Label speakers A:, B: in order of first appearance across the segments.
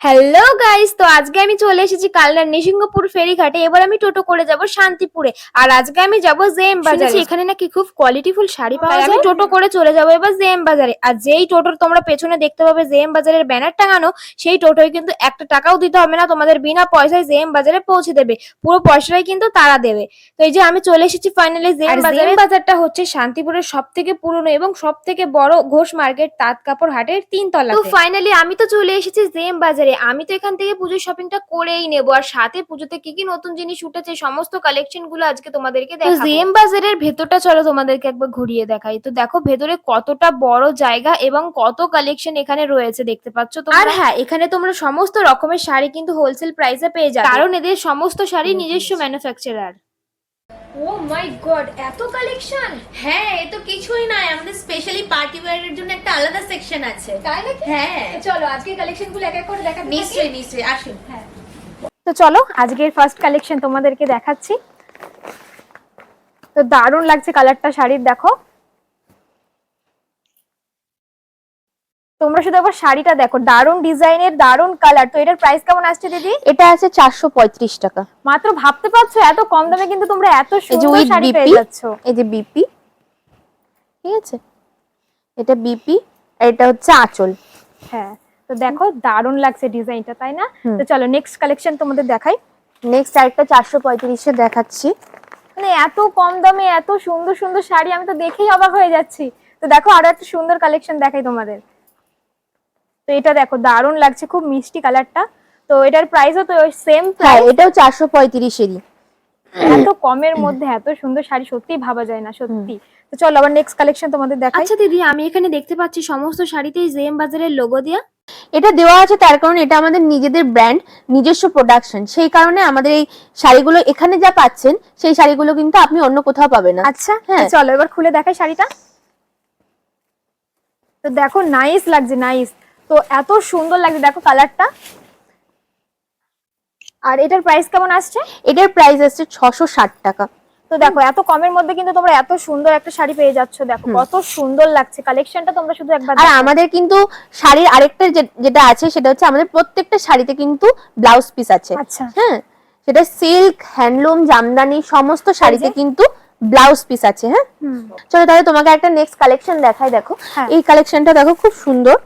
A: Hello guys তো আজকে আমি চলে এসেছি কালনার নিসিংহপুর ফেরিঘাটে। এবার আমি টোটো করে যাব শান্তিপুরে। আর আজকে আমি যাব জেম বাজারে। এখানে নাকি খুব কোয়ালিটিফুল শাড়ি পাওয়া যায়।
B: আমি
A: টোটো করে চলে যাব এবার জেম বাজারে। আর যেই টোটোর তোমরা পেছনে দেখতে পাবে জেম বাজারের ব্যানার টাঙানো সেই টোটোয় কিন্তু একটা টাকাও দিতে হবে না। তোমাদের বিনা পয়সায় জেম বাজারে পৌঁছে দেবে। পুরো পয়সাটাই কিন্তু তারা দেবে। তো এই যে আমি চলে এসেছি ফাইনালি জেম বাজারে। বাজারটা হচ্ছে শান্তিপুরের সব থেকে পুরনো এবং সব থেকে বড় ঘোষ মার্কেট তাঁত কাপড় হাটের তিন তলা তো ফাইনালি আমি তো চলে এসেছি জেম বাজারে। আমি তো এখান থেকে পুজোর শপিংটা করেই নেব। আর সাথে পুজোতে কি কি নতুন জিনিস উঠেছে সমস্ত কালেকশনগুলো আজকে তোমাদেরকে দেখাবো। জেম বাজারের ভেতরটা চলো তোমাদেরকে একবার ঘুরিয়ে দেখাই। তো দেখো ভেতরে কতটা বড় জায়গা এবং কত কালেকশন এখানে রয়েছে দেখতে পাচ্ছ তোমরা? আর হ্যাঁ এখানে তোমরা সমস্ত রকমের শাড়ি কিন্তু হোলসেল প্রাইসে পেয়ে যাবে। কারণ এদের সমস্ত শাড়ি নিজস্ব ম্যানুফ্যাকচারার ও মাই গড এত কালেকশন
B: হ্যাঁ এ তো কিছুই না আমাদের স্পেশালি পার্টি ওয়্যারের জন্য একটা আলাদা সেকশন আছে।
A: তাই নাকি?
B: হ্যাঁ।
A: চলো আজকে কালেকশনগুলো এক এক করে দেখা
B: নিশ্চয়ই নিশ্চয়ই আসুন।
A: তো চলো আজকের ফার্স্ট কালেকশন তোমাদেরকে দেখাচ্ছি। তো দারুণ লাগছে কালারটা শাড়ির দেখো। তোমরা শুধু একবার শাড়িটা দেখো দারুণ ডিজাইনের দারুণ কালার তো এটার প্রাইস কেমন আসছে দিদি?
C: এটা আছে চারশো পঁয়ত্রিশ টাকা।
A: মাত্র ভাবতে পারছ এত কম দামে কিন্তু তোমরা এত সুন্দর শাড়ি পেয়ে যাচ্ছ।
C: এই যে বিপি ঠিক আছে? এটা বিপি আর এটা হচ্ছে আঁচল।
A: হ্যাঁ তো দেখো দারুণ লাগছে ডিজাইনটা তাই না? তো চলো নেক্সট কালেকশন তোমাদের দেখাই।
C: নেক্সট আরেকটা চারশো পঁয়ত্রিশে দেখাচ্ছি।
A: মানে এত কম দামে এত সুন্দর সুন্দর শাড়ি আমি তো দেখেই অবাক হয়ে যাচ্ছি। তো দেখো আরও একটা সুন্দর কালেকশন দেখাই তোমাদের। তো এটা দেখো দারুণ লাগছে খুব মিষ্টি কালারটা। তো এটার প্রাইসও তো সেম
C: হ্যাঁ
A: প্রাইস
C: এটাও চারশো পঁয়ত্রিশেরই।
A: এত কমের মধ্যে এত সুন্দর শাড়ি সত্যিই ভাবা যায় না সত্যি। তো চলো আবার নেক্সট কালেকশন তোমাদের দেখাই। আচ্ছা দিদি আমি এখানে দেখতে পাচ্ছি সমস্ত শাড়িতেই জেম বাজারের লোগো দেয়া।
C: এটা দেওয়া আছে তার কারণ এটা আমাদের নিজেদের ব্র্যান্ড নিজস্ব প্রোডাকশন সেই কারণে আমাদের এই শাড়িগুলো এখানে যা পাচ্ছেন সেই শাড়িগুলো কিন্তু আপনি অন্য কোথাও পাবেন না।
A: আচ্ছা
C: হ্যাঁ।
A: চলো এবার খুলে দেখাই শাড়িটা। তো দেখো নাইস লাগছে নাইস তো এত সুন্দর লাগছে দেখো কালারটা। আর এটার প্রাইস কেমন আসছে?
C: এটার প্রাইস আসছে ছশো ষাট টাকা।
A: তো দেখো এত কমের মধ্যে কিন্তু তোমরা এত সুন্দর একটা শাড়ি পেয়ে যাচ্ছ দেখো। কত সুন্দর লাগছে। কালেকশনটা তোমরা শুধু একবার
C: আর আমাদের কিন্তু শাড়ির আরেকটা যেটা আছে সেটা হচ্ছে আমাদের প্রত্যেকটা শাড়িতে কিন্তু ব্লাউজ পিস আছে।
A: আচ্ছা।
C: হ্যাঁ? সেটা সিল্ক হ্যান্ডলুম জামদানি সমস্ত শাড়িতে কিন্তু ব্লাউজ পিস আছে হ্যাঁ? চলো তাহলে তোমাকে একটা নেক্সট কালেকশন দেখাই দেখো।
A: হ্যাঁ।
C: এই কালেকশনটা দেখো খুব সুন্দর।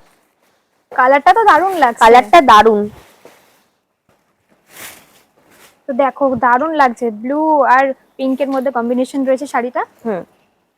A: কালারটা তো দারুণ লাগছে।
C: কালারটা দারুণ
A: তো দেখো দারুণ লাগছে। ব্লু আর পিঙ্কের মধ্যে কম্বিনেশন রয়েছে শাড়িটা।
C: হুম।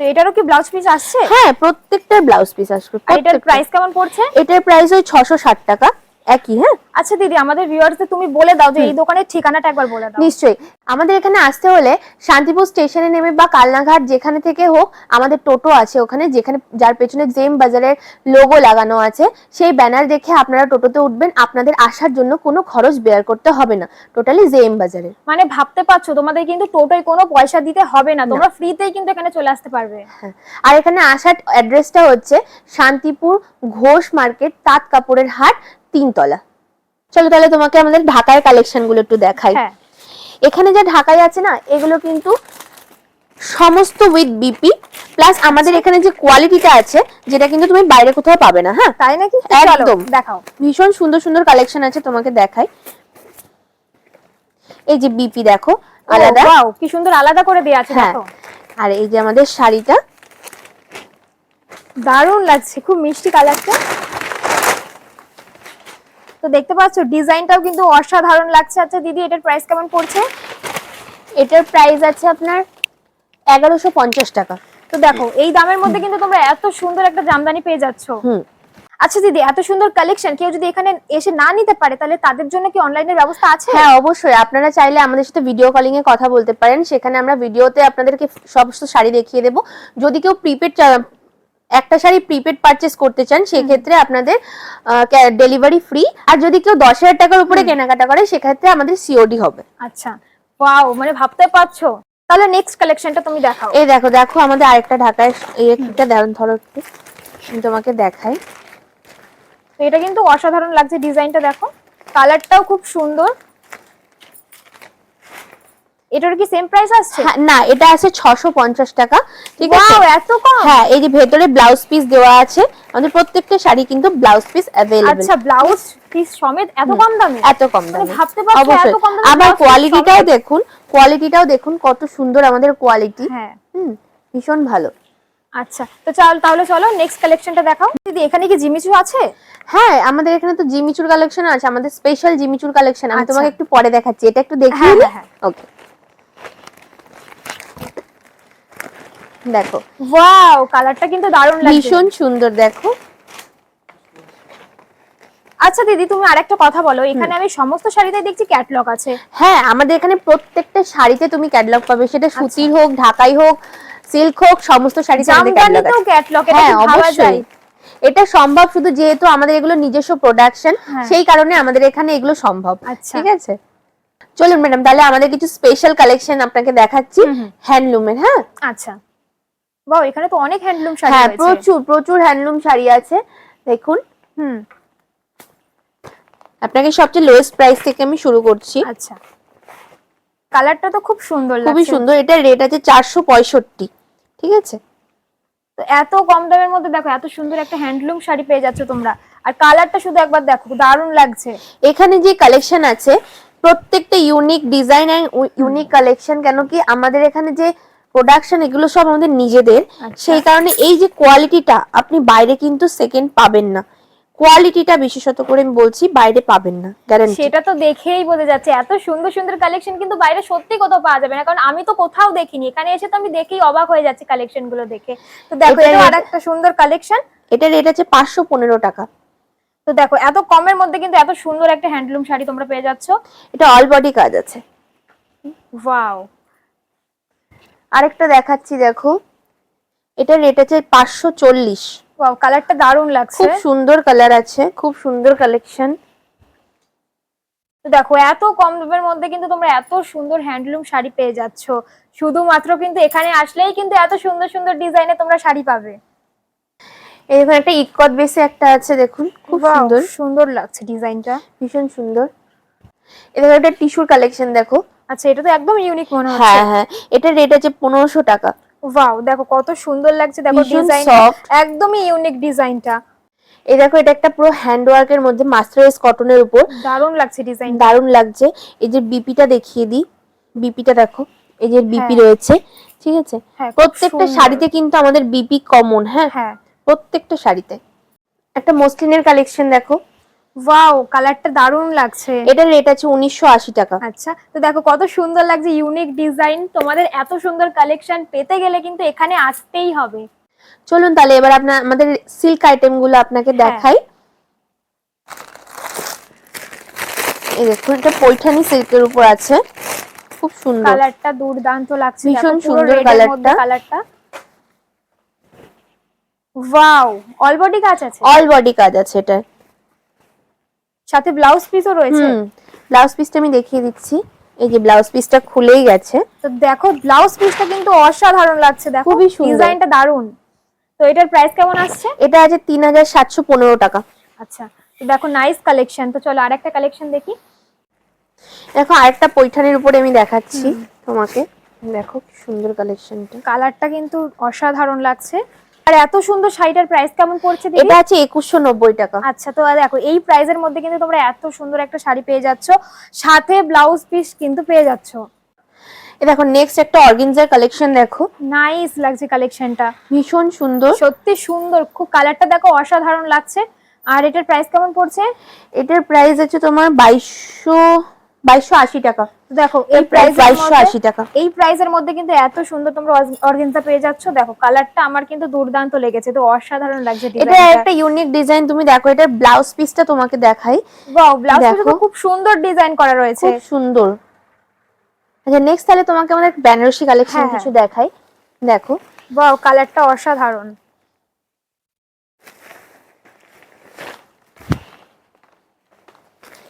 A: তো এটারও কি ব্লাউজ পিস আসছে?
C: হ্যাঁ প্রত্যেকটা ব্লাউজ পিস
A: আসছে। এটার প্রাইস কেমন পড়ছে?
C: এটার প্রাইস ওই ছশো ষাট টাকা। একই হ্যাঁ?
A: আচ্ছা দিদি আমাদের ভিউয়ার্সদের তুমি বলে দাও যে এই দোকানের ঠিকানাটা একবার বলে দাও।
C: নিশ্চয়ই। আমাদের এখানে আসতে হলে শান্তিপুর স্টেশনে নেমে বা কালনাঘাট যেখানে থেকে হোক আমাদের টোটো আছে ওখানে যেখানে যার পেছনে জেম বাজারের লোগো লাগানো আছে সেই ব্যানার দেখে আপনারা টোটোতে উঠবেন। আপনাদের আসার জন্য কোনো খরচ বেয়ার করতে হবে না টোটালি জেম বাজারে।
A: মানে ভাবতে পারছ তোমাদের কিন্তু টোটোয় কোনো পয়সা দিতে হবে না তোমরা ফ্রিতেই কিন্তু এখানে চলে আসতে পারবে।
C: আর এখানে আসার অ্যাড্রেসটা হচ্ছে শান্তিপুর ঘোষ মার্কেট তাঁত কাপড়ের হাট তিনতলা। চলো তাহলে তোমাকে আমাদের ঢাকায় কালেকশনগুলো একটু দেখাই।
A: হ্যাঁ।
C: এখানে যা ঢাকায় আছে না এগুলো কিন্তু সমস্ত উইথ বিপি প্লাস আমাদের এখানে যে কোয়ালিটিটা আছে যেটা কিন্তু তুমি বাইরে কোথাও পাবে না হ্যাঁ?
A: তাই নাকি?
C: একদম।
A: দেখাও।
C: ভীষণ সুন্দর সুন্দর কালেকশন আছে তোমাকে দেখাই। এই যে বিপি দেখো আলাদা।
A: ওয়াও কি সুন্দর আলাদা করে দেয়া আছে
C: হ্যাঁ।
A: দেখো।
C: আর এই যে আমাদের শাড়িটা।
A: দারুণ লাগছে খুব মিষ্টি কালারটা তো দেখতে পাচ্ছো ডিজাইনটাও কিন্তু অসাধারণ লাগছে। আচ্ছা দিদি এটার প্রাইস কেমন পড়ছে?
C: এটার প্রাইস আছে আপনার এগারোশো পঞ্চাশ টাকা।
A: তো দেখো এই দামের মধ্যে কিন্তু তোমরা এত সুন্দর একটা জামদানি পেয়ে যাচ্ছ। আচ্ছা দিদি এত সুন্দর কালেকশন কেউ যদি এখানে এসে না নিতে পারে তাহলে তাদের জন্য কি অনলাইনের ব্যবস্থা আছে?
C: হ্যাঁ অবশ্যই। আপনারা চাইলে আমাদের সাথে ভিডিও কলিং এ কথা বলতে পারেন। সেখানে আমরা ভিডিওতে আপনাদেরকে সমস্ত শাড়ি দেখিয়ে দেব। যদি কেউ প্রিপেড একটা শাড়ি প্রিপেড পারচেস করতে চান সেক্ষেত্রে আপনাদের ডেলিভারি ফ্রি আর যদি কেউ দশ হাজার টাকার উপরে কেনাকাটা করে সেক্ষেত্রে আমাদের সিওডি হবে।
A: আচ্ছা। ওয়াও মানে ভাবতে পারছ? তাহলে নেক্সট কালেকশনটা তুমি দেখাও।
C: এই দেখো দেখো আমাদের আরেকটা ঢাকায় এই একটা দেন ধরো একটু। আমি তোমাকে দেখাই।
A: তো এটা কিন্তু অসাধারণ লাগছে ডিজাইনটা দেখো। কালারটাও খুব সুন্দর। এটার কি সেম প্রাইস আসছে?
C: হ্যাঁ, না এটা আছে ছশো পঞ্চাশ টাকা ঠিক আছে?
A: ওয়াও এত কম?
C: হ্যাঁ এই যে ভেতরে ব্লাউজ পিস দেওয়া আছে আমাদের প্রত্যেকটা শাড়ি কিন্তু ব্লাউজ পিস অ্যাভেলেবল
A: আচ্ছা ব্লাউজ পিস সমেত এত কম দামে?
C: এত কম দামে।
A: মানে ভাবতে পারছ এত কম দামে
C: আবার কোয়ালিটিটাও দেখুন কোয়ালিটিটাও দেখুন কত সুন্দর আমাদের কোয়ালিটি
A: হ্যাঁ।
C: হুম ভীষণ ভালো।
A: আচ্ছা তো চল তাহলে চলো নেক্সট কালেকশনটা দেখাও। দিদি এখানে কি জিমিচু আছে?
C: হ্যাঁ আমাদের এখানে তো জিমিচুর কালেকশন আছে আমাদের স্পেশাল জিমিচুর কালেকশন আমি
A: আচ্ছা।
C: তোমাকে একটু পরে দেখাচ্ছি এটা একটু দেখিয়ে
A: হ্যাঁ, হ্যাঁ,
C: ওকে দেখো।
A: ওয়াও কালারটা কিন্তু দারুণ লাগছে।
C: ভীষণ সুন্দর দেখো।
A: আচ্ছা দিদি তুমি আরেকটা কথা বলো। এখানে আমি সমস্ত শাড়িতে দেখছি ক্যাটলগ আছে।
C: হ্যাঁ আমাদের এখানে প্রত্যেকটা শাড়িতে তুমি ক্যাটালগ পাবে। সেটা
A: আচ্ছা।
C: সুতির হোক ঢাকাই হোক সিল্ক হোক সমস্ত শাড়িতে আমাদের ক্যাটালগ আছে। হ্যাঁ অবশ্যই।
A: যায়।
C: এটা সম্ভব শুধু যেহেতু আমাদের এগুলো নিজস্ব প্রোডাকশন
A: হ্যাঁ।
C: সেই কারণে আমাদের এখানে এগুলো সম্ভব।
A: আচ্ছা।
C: ঠিক আছে? চলুন ম্যাডাম তাহলে আমাদের কিছু স্পেশাল কালেকশন আপনাকে দেখাচ্ছি। হ্যান্ডলুমের হ্যাঁ?
A: আচ্ছা। বাও এখানে তো অনেক হ্যান্ডলুম শাড়ি
C: হ্যাঁ প্রচুর প্রচুর হ্যান্ডলুম শাড়ি আছে। দেখুন
A: হুম।
C: আপনাকে সবচেয়ে লোয়েস্ট প্রাইস থেকে আমি শুরু করছি।
A: আচ্ছা। কালারটা তো খুব সুন্দর
C: খুবই সুন্দর। এটা রেট আছে চারশো পঁয়ষট্টি ঠিক আছে?
A: তো এত কম দামের মধ্যে দেখো এত সুন্দর একটা হ্যান্ডলুম শাড়ি পেয়ে যাচ্ছ তোমরা। আর কালারটা শুধু একবার দেখো দারুণ লাগছে।
C: এখানে যে কালেকশন আছে প্রত্যেকটা unique design and unique collection কেন কি আমাদের এখানে যে প্রোডাকশন এগুলো সব আমাদের নিজেদের।
A: আচ্ছা।
C: সেই কারণে এই যে কোয়ালিটিটা আপনি বাইরে কিন্তু সেকেন্ড পাবেন না। কোয়ালিটিটা বিশেষত করে আমি বলছি বাইরে পাবেন না গ্যারান্টি
A: সেটা তো দেখেই বোঝা যাচ্ছে। এত সুন্দর সুন্দর কালেকশন কিন্তু বাইরে সত্যি কোথাও পাওয়া যাবে না। কারণ আমি তো কোথাও দেখিনি। এখানে এসে তো আমি দেখেই অবাক হয়ে যাচ্ছি কালেকশনগুলো দেখে। তো দেখো
C: এটা
A: এটা
C: রেট-
A: আর একটা সুন্দর কালেকশন
C: এটা রেট আছে পাঁচশো পনেরো টাকা।
A: তো দেখো এত কমের মধ্যে কিন্তু এত সুন্দর একটা হ্যান্ডলুম শাড়ি তোমরা পেয়ে যাচ্ছ।
C: এটা অল বডি কাজ আছে।
A: ওয়াও
C: আরেকটা দেখাচ্ছি দেখো। এটা রেট আছে পাঁচশো চল্লিশ।
A: কালারটা দারুণ লাগছে।
C: খুব সুন্দর কালার আছে খুব সুন্দর কালেকশন
A: তো দেখো এত কম দামের মধ্যে কিন্তু তোমরা এত সুন্দর হ্যান্ডলুম শাড়ি পেয়ে যাচ্ছ। শুধুমাত্র কিন্তু এখানে আসলেই কিন্তু এত সুন্দর সুন্দর ডিজাইনে তোমরা শাড়ি পাবে।
C: এখানে একটা ইকট বেসে একটা আছে দেখুন খুব সুন্দর।
A: সুন্দর লাগছে ডিজাইনটা
C: ভীষণ সুন্দর। এটা একটা টিস্যুর কালেকশন দেখো।
A: আচ্ছা এটা তো একদম ইউনিক মনে হচ্ছে।
C: হ্যাঁ হ্যাঁ এটা রেট আছে পনেরোশো টাকা।
A: ওয়াও দেখো কত সুন্দর লাগছে দেখো ডিজাইন একদমই ইউনিক ডিজাইনটা
C: এই দেখো এটা একটা পুরো হ্যান্ড ওয়ার্কের মধ্যে মাস্টারাইজ কটনের উপর।
A: দারুণ লাগছে ডিজাইন
C: দারুণ লাগছে। এই যে বিপিটা দেখিয়ে দিই। বিপিটা দেখো এই যে বিপি
A: হ্যাঁ।
C: রয়েছে ঠিক আছে?
A: হ্যাঁ
C: প্রত্যেকটা শাড়িতে কিন্তু আমাদের বিপি কমন হ্যাঁ?
A: হ্যাঁ।
C: প্রত্যেকটা শাড়িতে। একটা মসলিনের কালেকশন দেখো।
A: ওয়াও কালারটা দারুণ লাগছে।
C: এটার রেট আছে উনিশশো আশি টাকা।
A: আচ্ছা তো দেখো কত সুন্দর লাগছে ইউনিক ডিজাইন তোমাদের এত সুন্দর কালেকশন পেতে গেলে কিন্তু এখানে আসতেই হবে।
C: চলুন তাহলে এবার আপনার আমাদের সিল্ক আইটেমগুলো আপনাকে
A: হ্যাঁ।
C: দেখাই। এই দেখুন এটা পৈঠানি সিল্কের উপর আছে। খুব সুন্দর।
A: কালারটা দুর্দান্ত লাগছে।
C: ভীষণ সুন্দর কালারটা।
A: কালারটা ওয়াও অল বডি কাজ আছে?
C: অল বডি কাজ আছে এটা।
A: সাথে ব্লাউজ পিসও রয়েছে।
C: ব্লাউজ পিসটা আমি দেখিয়ে দিচ্ছি। এই যে ব্লাউজ পিসটা খুলেই গেছে।
A: তো দেখো ব্লাউজ পিসটা কিন্তু অসাধারণ লাগছে দেখো।
C: খুবই সুন্দর।
A: ডিজাইনটা দারুণ। তো এটার প্রাইস কেমন আসছে?
C: এটা আছে তিন হাজার সাতশো পনেরো টাকা।
A: আচ্ছা তো দেখো নাইস কালেকশন তো চলো আরেকটা কালেকশন দেখি।
C: দেখো আরেকটা পৈঠানির উপরে আমি দেখাচ্ছি তোমাকে। দেখো কি সুন্দর কালেকশনটা
A: কালারটা কিন্তু অসাধারণ লাগছে। আর এত সুন্দর শাড়িটার প্রাইস কেমন পড়ছে দিদি
C: এটা আছে একুশশো নব্বই টাকা।
A: আচ্ছা তো দেখো এই প্রাইজের মধ্যে কিন্তু তোমরা এত সুন্দর একটা শাড়ি পেয়ে যাচ্ছ। সাথে ব্লাউজ পিস কিন্তু পেয়ে যাচ্ছ।
C: এ দেখো নেক্সট একটা অর্গেনজার কালেকশন দেখো।
A: নাইস লাগছে কালেকশনটা
C: ভীষণ সুন্দর।
A: সত্যি সুন্দর। খুব কালারটা দেখো অসাধারণ লাগছে। আর এটার প্রাইস কেমন পড়ছে?
C: এটার প্রাইস আছে তোমার বাইশশো বাইশশো আশি টাকা।
A: দেখো এই
C: প্রাইস
A: প্রাইস
C: বাইশশো আশি টাকা।
A: এই প্রাইসের মধ্যে কিন্তু এত সুন্দর তোমরা অর্গেনজা পেয়ে যাচ্ছ। দেখো কালারটা আমার কিন্তু দুর্দান্ত লেগেছে। তো অসাধারণ লাগছে
C: এটা একটা ইউনিক ডিজাইন তুমি দেখো এটার ব্লাউজ পিসটা তোমাকে দেখাই।
A: ওয়াও ব্লাউজ
C: দেখো।
A: খুব সুন্দর ডিজাইন করা রয়েছে।
C: খুব সুন্দর। আচ্ছা নেক্সট তাহলে তোমাকে আমাদের বেনারসি কালেকশন
A: হ্যাঁ,
C: কিছু দেখাই। দেখো।
A: ওয়াও কালারটা অসাধারণ।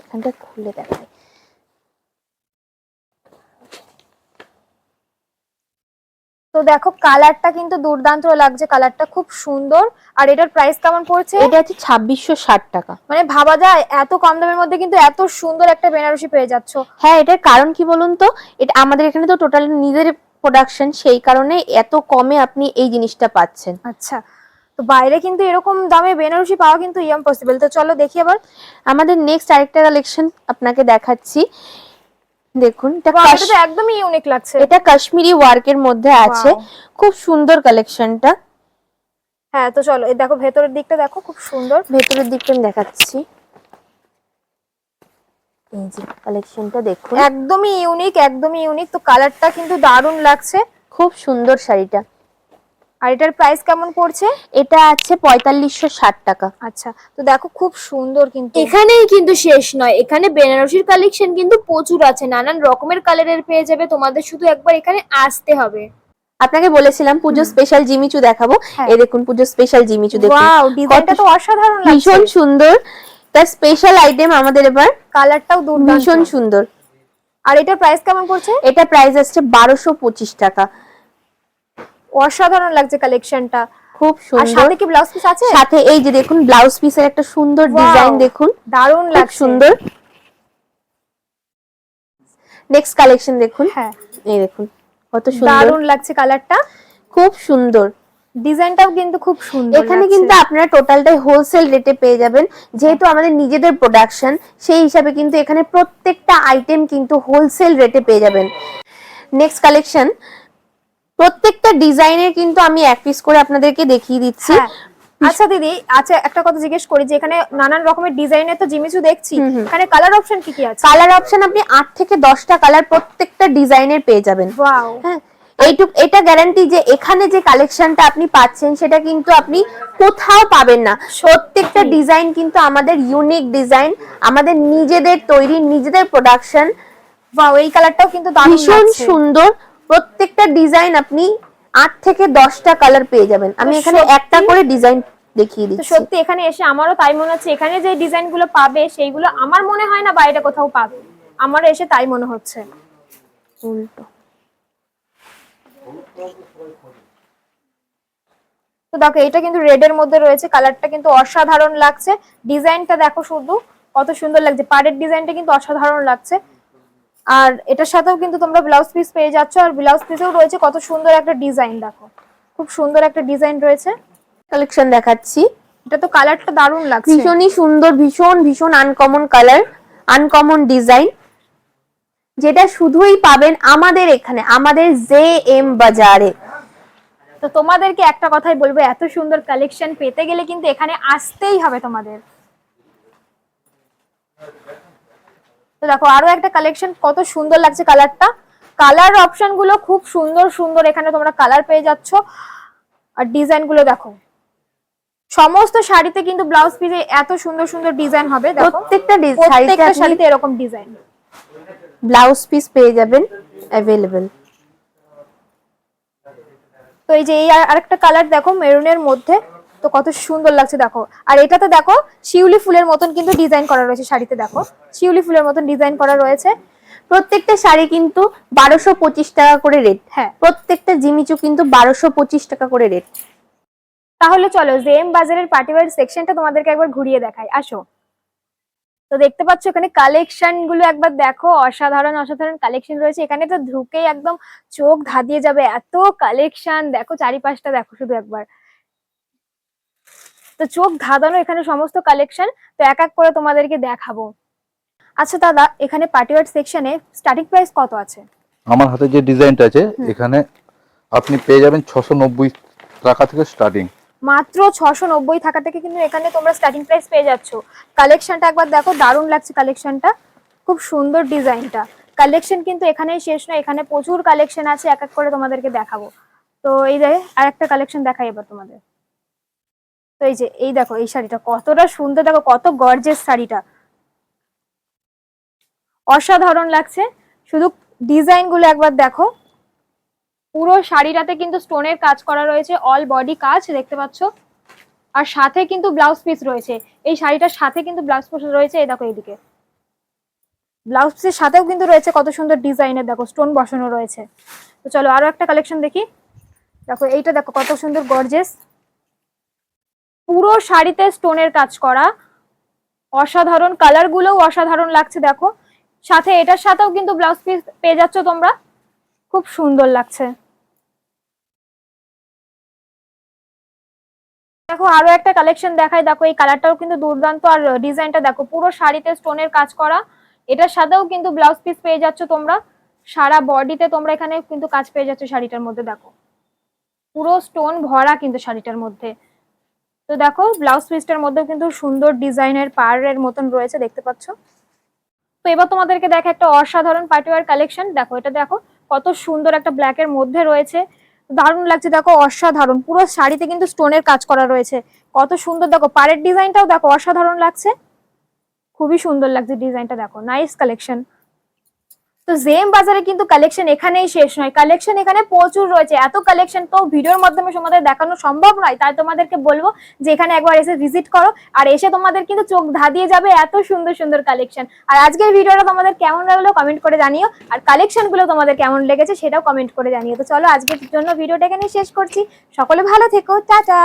C: এখানটা খুলে দেখাই।
A: দেখো কালারটা কিন্তু দুর্দান্ত লাগছে কালারটা খুব সুন্দর। আর এটার প্রাইস কেমন পড়ছে?
C: এটা হচ্ছে ছাব্বিশশো ষাট টাকা।
A: মানে ভাবা যায় এত কম দামের মধ্যে কিন্তু এত সুন্দর একটা বেনারসি পেয়ে যাচ্ছ।
C: হ্যাঁ এটার কারণ কি বলুন তো? এটা আমাদের এখানে তো টোটাল নিজের প্রোডাকশন সেই কারণে এত কমে আপনি এই জিনিসটা পাচ্ছেন।
A: আচ্ছা তো বাইরে কিন্তু এরকম দামে বেনারসি পাওয়া কিন্তু ইয়াম পসিবল তো চলো দেখি আবার।
C: আমাদের নেক্সট আরেকটা কালেকশন আপনাকে দেখাচ্ছি। দেখুন এটা
A: একদমই ইউনিক লাগছে।
C: এটা কাশ্মীরি ওয়ার্কের মধ্যে আছে। খুব সুন্দর কালেকশনটা
A: হ্যাঁ তো চলো এই দেখো ভেতরের দিকটা দেখো খুব সুন্দর।
C: ভেতরের দিকটা আমি দেখাচ্ছি। এই যে কালেকশনটা দেখুন।
A: একদমই ইউনিক একদমই ইউনিক তো কালারটা কিন্তু দারুণ লাগছে।
C: খুব সুন্দর শাড়িটা।
A: আর এটার প্রাইস কেমন পড়ছে?
C: এটা আছে পঁয়তাল্লিশশো ষাট টাকা।
A: আচ্ছা তো দেখো খুব সুন্দর কিন্তু।
B: এখানেই কিন্তু শেষ নয়। এখানে বেনারসির কালেকশন কিন্তু প্রচুর আছে। নানান রকমের কালারের পেয়ে যাবে। তোমাদের শুধু একবার এখানে আসতে হবে।
C: আপনাকে বলেছিলাম পুজো স্পেশাল জিমিচু দেখাবো।
A: হ্যাঁ।
C: এই দেখুন পুজো স্পেশাল জিমিচু দেখুন
A: ওয়াও ডিজাইনটা তো অসাধারণ
C: ভীষণ সুন্দর। তার স্পেশাল আইটেম আমাদের এবার
A: কালারটাও দুর্দান্ত।
C: ভীষণ সুন্দর।
A: আর এটা প্রাইস কেমন পড়ছে?
C: এটা প্রাইস আসছে বারোশো পঁচিশ টাকা।
A: অসাধারণ লাগছে কালেকশনটা
C: খুব সুন্দর
A: সাথে কি ব্লাউজ পিস আছে?
C: সাথে এই যে দেখুন ব্লাউজ পিসের একটা সুন্দর ডিজাইন দেখুন।
A: দারুণ লাগছে।
C: সুন্দর। নেক্সট কালেকশন দেখুন।
A: হ্যাঁ।
C: এই দেখুন কত সুন্দর।
A: দারুণ লাগছে কালারটা
C: খুব সুন্দর।
A: ডিজাইনটাও কিন্তু খুব সুন্দর
C: এখানে কিন্তু আপনারা টোটালটাই হোলসেল রেটে পেয়ে যাবেন। যেহেতু আমাদের নিজেদের প্রোডাকশন সেই হিসাবে কিন্তু এখানে প্রত্যেকটা আইটেম কিন্তু হোলসেল রেটে পেয়ে যাবেন। নেক্সট কালেকশন প্রত্যেকটা ডিজাইনের কিন্তু আমি এক পিস করে আপনাদেরকে দেখিয়ে দিচ্ছি।
A: হ্যাঁ। আচ্ছা দিদি আচ্ছা একটা কথা জিজ্ঞেস করি যে এখানে নানান রকমের ডিজাইনের তো জিমিচু দেখছি। এখানে কালার অপশন কি কি আছে?
C: কালার অপশন আপনি আট থেকে দশটা কালার প্রত্যেকটা ডিজাইনের পেয়ে যাবেন।
A: ওয়াও
C: হ্যাঁ এইটুক এটা গ্যারান্টি যে এখানে যে কালেকশনটা আপনি পাচ্ছেন সেটা কিন্তু আপনি কোথাও পাবেন না। প্রত্যেকটা ডিজাইন কিন্তু আমাদের ইউনিক ডিজাইন আমাদের নিজেদের তৈরি নিজেদের প্রোডাকশন
A: ওয়াও এই কালারটাও কিন্তু দারুণ
C: ভীষণ সুন্দর প্রত্যেকটা ডিজাইন আপনি আট থেকে দশটা কালার পেয়ে যাবেন। আমি এখানে একটা করে ডিজাইন দেখিয়ে দিচ্ছি।
A: সত্যি এখানে এসে আমারও তাই মনে হচ্ছে। এখানে যে পাবে সেইগুলো আমার মনে হয় না বাইরে কোথাও পাবে। এসে তাই মনে হচ্ছে।
C: উল্টো।
A: তো দেখো এটা কিন্তু রেড এর মধ্যে রয়েছে। কালারটা কিন্তু অসাধারণ লাগছে। ডিজাইনটা দেখো শুধু কত সুন্দর লাগছে। পাড়ের ডিজাইনটা কিন্তু অসাধারণ লাগছে। আর এটার সাথেও কিন্তু তোমরা ব্লাউজ পিস পেয়ে যাচ্ছ আর ব্লাউজ পিসেও রয়েছে কত সুন্দর একটা ডিজাইন দেখো। খুব সুন্দর একটা ডিজাইন রয়েছে।
C: কালেকশন দেখাচ্ছি।
A: এটা তো কালারটা দারুণ লাগছে।
C: ভীষণই সুন্দর ভীষণ ভীষণ আনকমন কালার আনকমন ডিজাইন যেটা শুধুই পাবেন আমাদের এখানে আমাদের জে এম বাজারে।
A: তো তোমাদেরকে একটা কথাই বলব এত সুন্দর কালেকশন পেতে গেলে কিন্তু এখানে আসতেই হবে তোমাদের। তো দেখো আরও একটা কালেকশন কত সুন্দর লাগছে কালারটা কালার অপশনগুলো খুব সুন্দর সুন্দর এখানে তোমরা কালার পেয়ে যাচ্ছ। আর ডিজাইনগুলো দেখো। সমস্ত শাড়িতে কিন্তু ব্লাউজ পিসে এত সুন্দর সুন্দর ডিজাইন হবে
C: প্রত্যেকটা
A: প্রত্যেকটা শাড়িতে এরকম ডিজাইন
C: ব্লাউজ পিস পেয়ে যাবেন অ্যাভেলেবেল
A: তো এই যে এই আর- আরেকটা কালার দেখো মেরুনের মধ্যে। তো কত সুন্দর লাগছে, দেখো। আর এটাতে দেখো, শিউলি ফুলের মতন কিন্তু ডিজাইন করা রয়েছে শাড়িতে, দেখো। শিউলি ফুলের মতন ডিজাইন করা রয়েছে।
C: প্রত্যেকটা শাড়ি কিন্তু বারোশো পঁচিশ টাকা করে রেট
A: হ্যাঁ
C: প্রত্যেকটা জিমিচু কিন্তু বারোশো পঁচিশ টাকা করে রেট
A: তাহলে চলো, জেএম বাজারের পার্টিওয়ার সেকশনটা তোমাদেরকে একবার ঘুরিয়ে দেখাই। আসো। তো দেখতে পাচ্ছ, এখানে কালেকশনগুলো একবার দেখো। অসাধারণ অসাধারণ কালেকশন রয়েছে। এখানে তো ঢুকেই একদম চোখ ধাঁধিয়ে যাবে। এত কালেকশন দেখো চারিপাশটা, দেখো শুধু একবার। তো চোখ ধাঁধানো এখানে সমস্ত কালেকশন তো এক এক করে তোমাদেরকে দেখাবো। আচ্ছা দাদা এখানে পার্টিওয়ার সেকশনে স্টার্টিং প্রাইস কত আছে?
D: আমার হাতে যে ডিজাইনটা আছে এখানে আপনি পেয়ে যাবেন ছশো নব্বই টাকা থেকে স্টার্টিং
A: মাত্র ছশো নব্বই টাকা থেকে কিন্তু এখানে তোমরা স্টার্টিং প্রাইস পেয়ে যাচ্ছ। কালেকশনটা একবার দেখো দারুণ লাগছে কালেকশনটা খুব সুন্দর ডিজাইনটা কালেকশন কিন্তু এখানেই শেষ নয় এখানে প্রচুর কালেকশন আছে এক এক করে তোমাদেরকে দেখাবো। তো এই দেখে আর একটা কালেকশন দেখাই এবার তোমাদের। এই যে, এই দেখো, এই শাড়িটা কতটা সুন্দর, দেখো কত গর্জেস শাড়িটা। অসাধারণ লাগছে। শুধু ডিজাইনগুলো একবার দেখো। পুরো শাড়িটাতে কিন্তু স্টোনের কাজ করা রয়েছে অল বডি কাজ দেখতে পাচ্ছ। আর সাথে কিন্তু ব্লাউজ পিস রয়েছে। এই শাড়িটার সাথে কিন্তু ব্লাউজ পিস রয়েছে, এই দেখো এইদিকে। ব্লাউজ পিসের সাথেও কিন্তু রয়েছে কত সুন্দর ডিজাইনের, দেখো স্টোন বসানো রয়েছে। তো চলো আরও একটা কালেকশন দেখি। দেখো, এইটা দেখো কত সুন্দর গর্জেস পুরো শাড়িতে স্টোনের কাজ করা। অসাধারণ কালার গুলোও অসাধারণ লাগছে, দেখো। সাথে এটার সাথেও কিন্তু ব্লাউজ পিস পেয়ে যাচ্ছ তোমরা। খুব সুন্দর লাগছে। দেখো, আরও একটা কালেকশন দেখাই। দেখো, এই কালারটাও কিন্তু দুর্দান্ত। আর ডিজাইনটা দেখো, পুরো শাড়িতে স্টোনের কাজ করা। এটার সাথেও কিন্তু ব্লাউজ পিস পেয়ে যাচ্ছ তোমরা। সারা বডিতে তোমরা এখানে কিন্তু কাজ পেয়ে যাচ্ছ শাড়িটার মধ্যে, দেখো। পুরো স্টোন ভরা কিন্তু শাড়িটার মধ্যে। তো দেখো ব্লাউজ পিসটার মধ্যেও কিন্তু সুন্দর ডিজাইনের পাড়ের মতন রয়েছে, দেখতে পাচ্ছ? তো এবার তোমাদেরকে দেখো একটা অসাধারণ পার্টিওয়ার কালেকশন দেখো, এটা দেখো, কত সুন্দর একটা ব্ল্যাক এর মধ্যে রয়েছে। দারুণ লাগছে, দেখো, অসাধারণ। পুরো শাড়িতে কিন্তু স্টোনের কাজ করা রয়েছে। কত সুন্দর, দেখো, পাড়ের ডিজাইনটাও দেখো, অসাধারণ লাগছে। খুবই সুন্দর লাগছে ডিজাইনটা দেখো। নাইস কালেকশন তো জেম বাজারে কিন্তু কালেকশন এখানেই শেষ নয়। কালেকশন এখানে প্রচুর রয়েছে। এত কালেকশন তো ভিডিওর মাধ্যমে তোমাদের দেখানো সম্ভব নয়। তাই তোমাদেরকে বলব যে এখানে একবার এসে ভিজিট করো আর এসে তোমাদের কিন্তু চোখ ধাঁধিয়ে যাবে এত সুন্দর সুন্দর কালেকশন আর আজকের ভিডিওটা তোমাদের কেমন লাগল কমেন্ট করে জানিও। আর কালেকশনগুলো তোমাদের কেমন লেগেছে সেটাও কমেন্ট করে জানিও। তো চলো আজকের জন্য ভিডিওটা এখানে শেষ করছি। সকলে ভালো থেকো। টাটা!